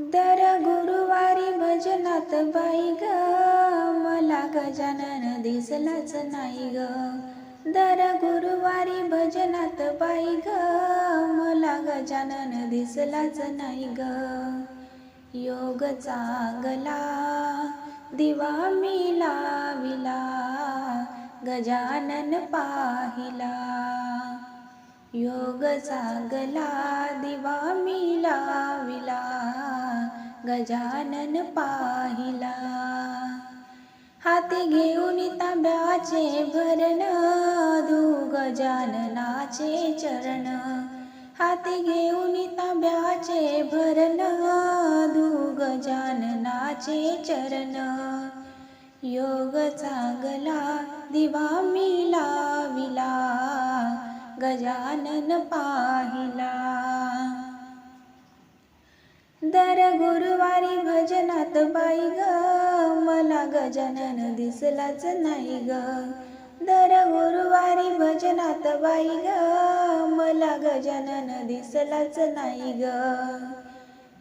दर गुरुवारी भजनात बाई ग. मला गजानन दिसलाच नाही ग. दर गुरुवारी भजनात बाई ग. मला गजानन दिसलाच नाही ग. योग चांगला दिवा मी लाविला गजानन पाहिला. योग जागला दिवा मी लाविला गजानन पाहिला. हाती घेऊन तांब्याचे भरण दू गजाननाचे चरण. हाती घेऊन तांब्याचे भरण दू गजाननाचे चरण. योग चांगला दिवा मी लाविला गजानन पाहिला. दर गुरुवारी भजनात बाई ग मला गजानन दिसलाच नाही ग. दर गुरुवारी भजनात बाई ग मला गजानन दिसलाच नाही ग.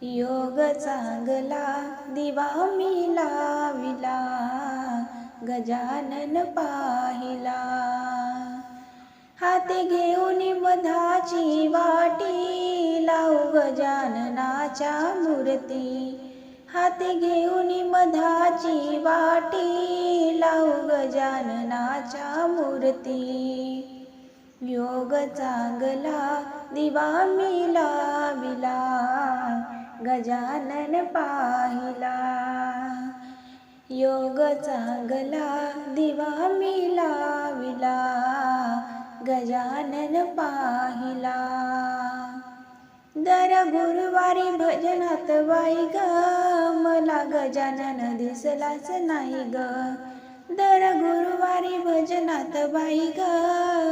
योग चांगला दिवा मी लाविला गजानन पाहिला. हाती घेऊन मधाची वाटी लाव गजाननाच्या मूर्ती. हाती घेऊन मधाची वाटी लाव गजाननाच्या मूर्ती. योग चांगला दिवा मी लाविला गजानन पाहिला. योग चांगला दिवा मी लाविला गजानन पाहिला. दर गुरुवारी भजनात बाई ग. मला गजानन दिसलाच नाही ग. दर गुरुवारी भजनात बाई ग.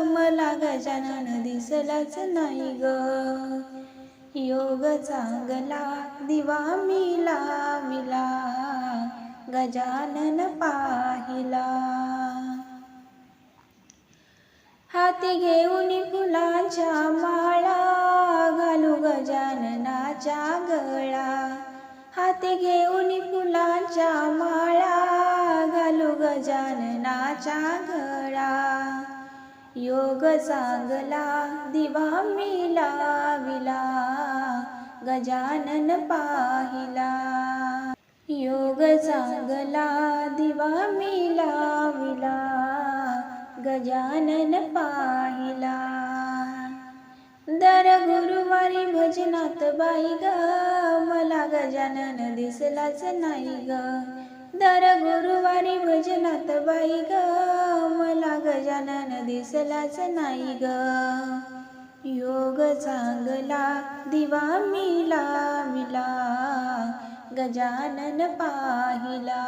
मला गजानन दिसलाच नाही ग. योग चांगला दिवा मिला मिला गजानन पाहिला. हाती घेऊन फुलांच्या माळा घालू गजाननाच्या गळा. हाती घेऊन फुलांच्या माळा घालू गजाननाच्या गळा. योग चांगला दिवा मिलाविला गजानन पाहिला. योग चांगला दिवा मिलाविला गजानन पाहिला. दर गुरुवारी भजनात बाई ग मला गजानन दिसलाच नाही ग. दर गुरुवारी भजनात बाई ग मला गजानन दिसलाच नाही ग. योग चांगला दिवा मी लाविला गजानन पाहिला.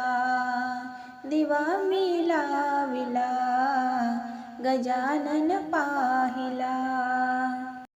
दिवा मी लाविला गजानन पाहिला.